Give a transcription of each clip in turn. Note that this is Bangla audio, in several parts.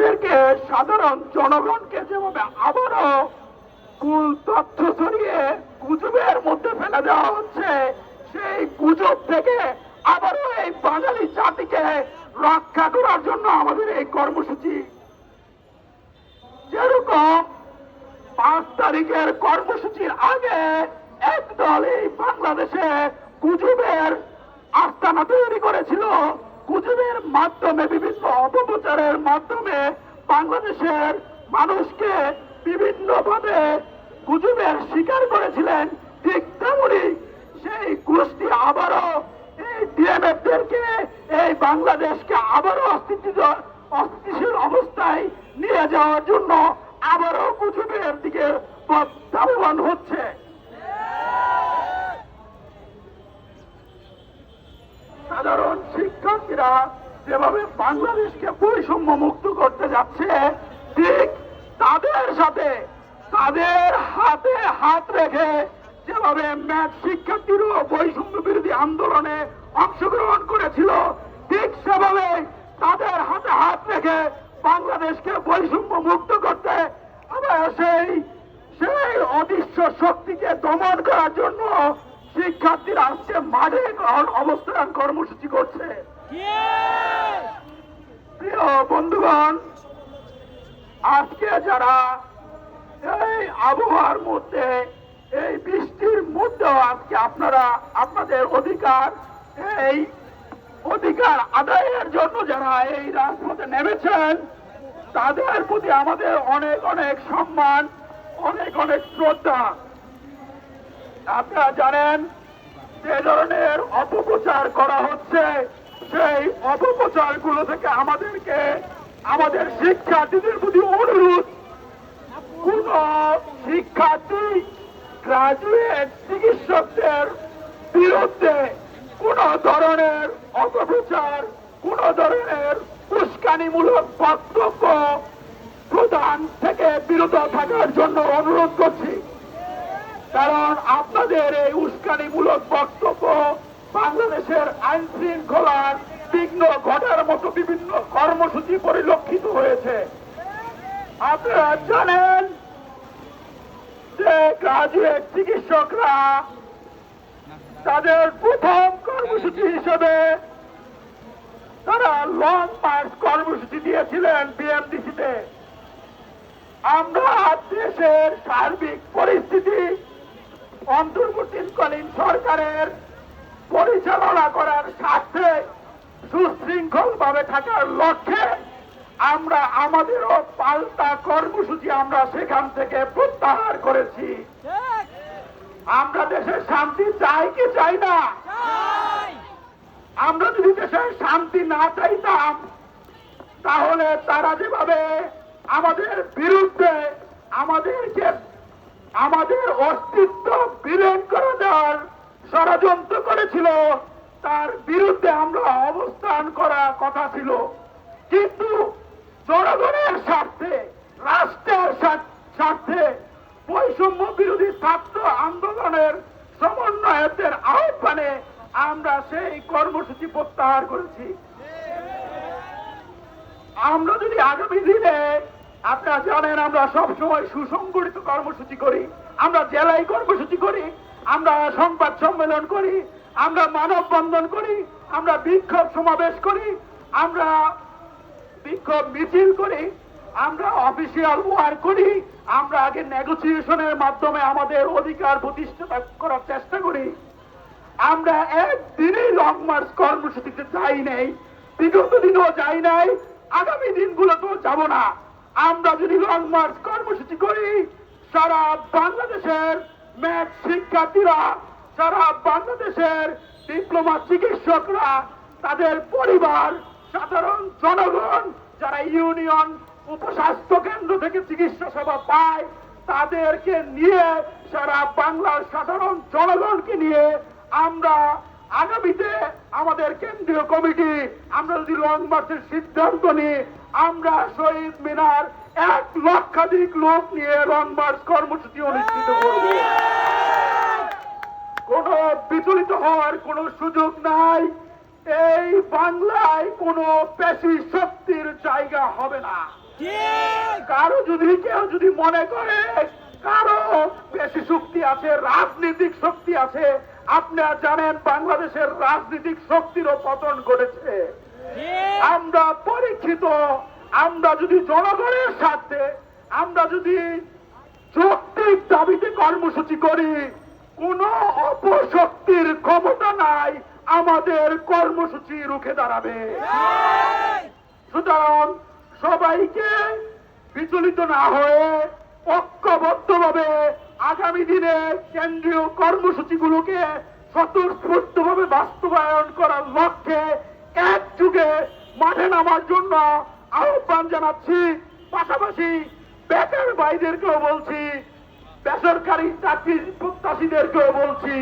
আমাদেরকে সাধারণ জনগণকে যেভাবে আবারও কুল তথ্য ছড়িয়ে গুজবের মধ্যে ফেলে দেওয়া হচ্ছে, সেই গুজব থেকে আবারও এই বাঙালি জাতিকে রক্ষা করার জন্য আমাদের এই কর্মসূচি। যেরকম পাঁচ তারিখের কর্মসূচির আগে একদল এই বাংলাদেশে গুজবের আস্তানা তৈরি করেছিল গুজবের মাধ্যমে, বিভিন্ন অপপ্রচারের মাধ্যমে বাংলাদেশের মানুষকে বিভিন্ন ভাবে গুজবের শিকার করেছিলেন। ঠিক তেমনি সেই গোষ্ঠী আবারও এই ডিএমএফদেরকে, এই বাংলাদেশকে আবারও অস্তিত্ব অস্থিতিশীল অবস্থায় নিয়ে যাওয়ার জন্য আবারও গুজবের দিকে ধাবমান হচ্ছে সাধারণ শিক্ষার্থীরা যেভাবে বাংলাদেশকে বৈষম্য মুক্ত করতে যাচ্ছে, ঠিক তাদের সাথে, তাদের হাতে হাত রেখে যেভাবে ম্যাথ শিক্ষার্থীরও বৈষম্য বিরোধী আন্দোলনে অংশগ্রহণ করেছিল, ঠিক সেভাবে তাদের হাতে হাত রেখে বাংলাদেশকে বৈষম্য মুক্ত করতে সেই সেই অদৃশ্য শক্তিকে দমন করার জন্য শিক্ষার্থীরা আজকে মাঠে অবস্থান কর্মসূচি করছে। প্রিয় বন্ধুগণ, আজকে যারা এই আবহাওয়ার মধ্যে এই বৃষ্টির মধ্যেও আজকে আপনারা আপনাদের অধিকার, এই অধিকার আদায়ের জন্য যারা এই রাজপথে নেমেছেন, তাদের প্রতি আমাদের অনেক অনেক সম্মান, অনেক অনেক শ্রদ্ধা। আপনারা জানেন যে ধরনের অপপ্রচার করা হচ্ছে। সেই অপপ্রচারগুলো থেকে আমাদেরকে, আমাদের শিক্ষার্থীদের প্রতি অনুরোধ, কোন শিক্ষার্থী গ্রাজুয়েট চিকিৎসকদের বিরুদ্ধে কোন ধরনের অপপ্রচার, কোন ধরনের উস্কানিমূলক বক্তব্য প্রদান থেকে বিরত থাকার জন্য অনুরোধ করছি। কারণ আপনাদের এই উস্কানিমূলক বক্তব্য বাংলাদেশের আইন শৃঙ্খলার বিঘ্ন ঘটার মতো বিভিন্ন কর্মসূচি পরিলক্ষিত হয়েছে। আপনারা জানেন যে গ্রাজুয়েট চিকিৎসকরা তাদের প্রথম কর্মসূচি হিসেবে তারা লং মার্চ কর্মসূচি দিয়েছিলেন বিএমডিসিতে আমরা দেশের সার্বিক পরিস্থিতি অন্তর্বর্তীকালীন সরকারের পরিচালনা করার স্বার্থে সুশৃঙ্খল ভাবে থাকার লক্ষ্যে আমরা আমাদেরও পাল্টা কর্মসূচি আমরা সেখান থেকে প্রত্যাহার করেছি। আমরা দেশের শান্তি চাই কি চাই না? আমরা যদি দেশের শান্তি না চাইতাম, তাহলে তারা যেভাবে আমাদের বিরুদ্ধে আমাদেরকে আমাদের অস্তিত্ব বিলীন করে দেওয়ার ষড়যন্ত্র করেছিল তার বিরুদ্ধে আমরা অবস্থান করা কথা ছিল। কিন্তু জনগণের স্বার্থে, রাষ্ট্রের স্বার্থে বৈষম্য বিরোধী ছাত্র আন্দোলনের সমন্বয়কদের আহ্বানে আমরা সেই কর্মসূচি প্রত্যাহার করেছি। আমরা যদি আগামী দিনে, আপনারা জানেন আমরা সব সময় সুসংগঠিত কর্মসূচি করি। আমরা জেলায় কর্মসূচি করি, আমরা সংবাদ সম্মেলন করি আমরা মানববন্ধন করি, আমরা বিক্ষোভ সমাবেশ করি, আমরা বিক্ষোভ মিছিল করি, আমরা অফিসিয়াল ওয়ার করি, আমরা আগে নেগোসিয়েশনের মাধ্যমে আমাদের অধিকার প্রতিষ্ঠা করার চেষ্টা করি। আমরা একদিনই লং মার্চ কর্মসূচিতে যাই নাই, বিগত দিনও যাই নাই, আগামী দিনগুলোতেও যাব না। আমরা যদি লং মার্চ কর্মসূচি করি, সারা বাংলাদেশের ম্যাথ শিক্ষার্থীরা সারা বাংলাদেশের ডিপ্লোমা চিকিৎসকরা, তাদের পরিবার, সাধারণ জনগণ, যারা ইউনিয়ন, উপস্বাস্থ্য কেন্দ্র থেকে চিকিৎসা সেবা পায়, তাদেরকে নিয়ে সারা বাংলার সাধারণ জনগণকে নিয়ে আমরা আগামীতে আমাদের কেন্দ্রীয় কমিটি, আমরা যদি লং মার্চের সিদ্ধান্ত নিই, আমরা শহীদ মিনার এক লক্ষাধিক লোক নিয়ে লং মার্চ কর্মসূচি অনুষ্ঠিত করব। বিচলিত হওয়ার কোন সুযোগ নাই। এই বাংলায় কোন পেশি শক্তির জায়গা হবে না। কারও যদি, কেউ যদি মনে করে, কারও বেশি শক্তি আছে, রাজনৈতিক শক্তি আছে, আপনারা জানেন বাংলাদেশের রাজনৈতিক শক্তিরও পতন ঘটেছে। আমরা পরীক্ষিত, আমরা যদি জনগণের সাথে আমরা যদি যৌক্তিক দাবিতে কর্মসূচি করি কোন অপশক্তির ক্ষমতা নাই, আমাদের কর্মসূচি রুখে দাঁড়াবে। সুতরাং সবাইকে বিচলিত না হয়ে ঐক্যবদ্ধভাবে আগামী দিনে কেন্দ্রীয় কর্মসূচিগুলোকে স্বতঃস্ফূর্তভাবে বাস্তবায়ন করার লক্ষ্যে এক যুগে মাঠে নামার জন্য আহ্বান জানাচ্ছি। পাশাপাশি বেকার ভাইদেরকেও বলছি, বেসরকারি চাকরি প্রত্যাশীদেরকেও বলছি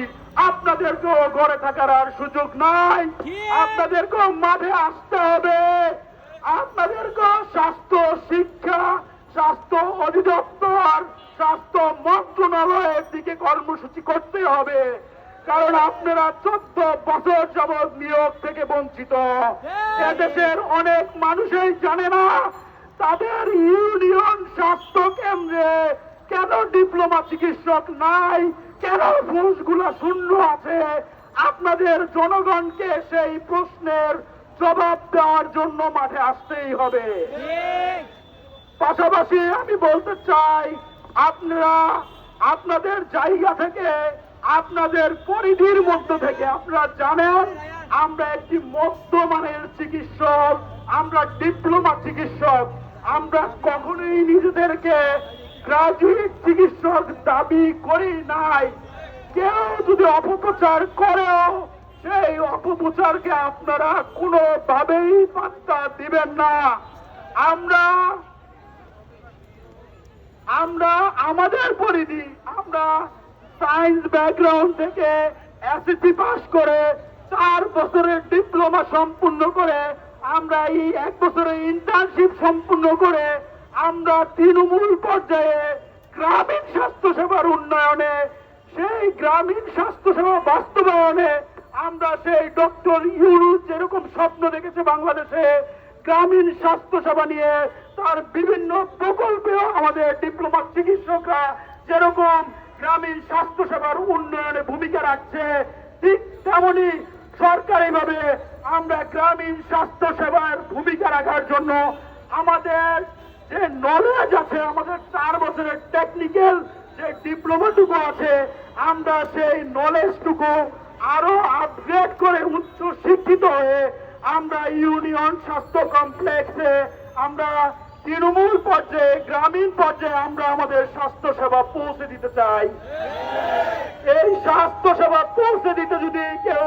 আপনাদেরকেও ঘরে থাকার আর সুযোগ নাই। আপনাদেরকেও মাঠে আসতে হবে। আপনাদেরকেও স্বাস্থ্য শিক্ষা স্বাস্থ্য অধিদপ্তর স্বাস্থ্য মন্ত্রণালয়ের দিকে কর্মসূচি করতে হবে। কারণ আপনারা চোদ্দ বছর যাবৎ নিয়োগ থেকে বঞ্চিত। এদেশের অনেক মানুষই জানে না তাদের ইউনিয়ন স্বাস্থ্য কেন্দ্রে কেন ডিপ্লোমা চিকিৎসক নাই কেন ঘুষগুলো শূন্য আছে। আপনাদের জনগণকে সেই প্রশ্নের জবাব দেওয়ার জন্য মাঠে আসতেই হবে। পাশাপাশি আমি বলতে চাই, আপনারা আপনাদের জায়গা থেকে, আপনাদের পরিধির মধ্য থেকে আপনারা জানেন, আমরা একটি মধ্যমানের চিকিৎসক, আমরা ডিপ্লোমা চিকিৎসক, আমরা কখনোই নিজেদেরকে গ্রাজুয়েট চিকিৎসক দাবি করি নাই। কেউ যদি অপপ্রচার করেও সেই অপপ্রচারকে আপনারা কোনোভাবেই পাত্তা দিবেন না। আমরা আমরা আমাদের পরিধি, আমরা সায়েন্স ব্যাকগ্রাউন্ড থেকে এসএসসি পাস করে চার বছরের ডিপ্লোমা সম্পূর্ণ করে, আমরা এই এক বছরের ইন্টার্নশিপ সম্পূর্ণ করে আমরা তৃণমূল পর্যায়ে গ্রামীণ স্বাস্থ্য সেবার উন্নয়নে, সেই গ্রামীণ স্বাস্থ্য সেবা বাস্তবায়নে আমরা সেই ডক্টর ইউনুস যেরকম স্বপ্ন দেখেছে বাংলাদেশে, গ্রামীণ স্বাস্থ্য সেবা নিয়ে তার বিভিন্ন প্রকল্পেও আমাদের ডিপ্লোমা চিকিৎসকরা যেরকম গ্রামীণ স্বাস্থ্য সেবার উন্নয়নে ভূমিকা রাখছে, ঠিক তেমনি সরকারিভাবে আমরা গ্রামীণ স্বাস্থ্য সেবার ভূমিকা রাখার জন্য আমাদের যে নলেজ আছে, আমাদের চার বছরের টেকনিক্যাল যে ডিপ্লোমাটুকু আছে, আমরা সেই নলেজটুকু আরও আপগ্রেড করে উচ্চ শিক্ষিত হয়ে আমরা ইউনিয়ন স্বাস্থ্য কমপ্লেক্সে আমরা তৃণমূল পর্যায়ে, গ্রামীণ পর্যায়ে আমরা আমাদের স্বাস্থ্য সেবা পৌঁছে দিতে চাই। এই স্বাস্থ্য সেবা পৌঁছে দিতে যদি কেউ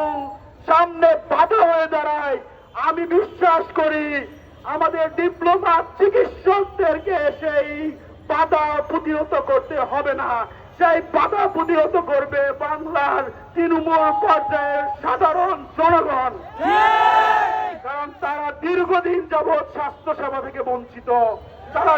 সামনে বাধা হয়ে দাঁড়ায়, আমি বিশ্বাস করি আমাদের ডিপ্লোমা চিকিৎসকদেরকে সেই বাধা প্রতিহত করতে হবে না। সেই বাধা প্রতিহত করবে বাংলার তৃণমূল পর্যায়ের সাধারণ জনগণ। কারণ তারা দীর্ঘদিন যাবৎ স্বাস্থ্য সেবা থেকে বঞ্চিত। তারা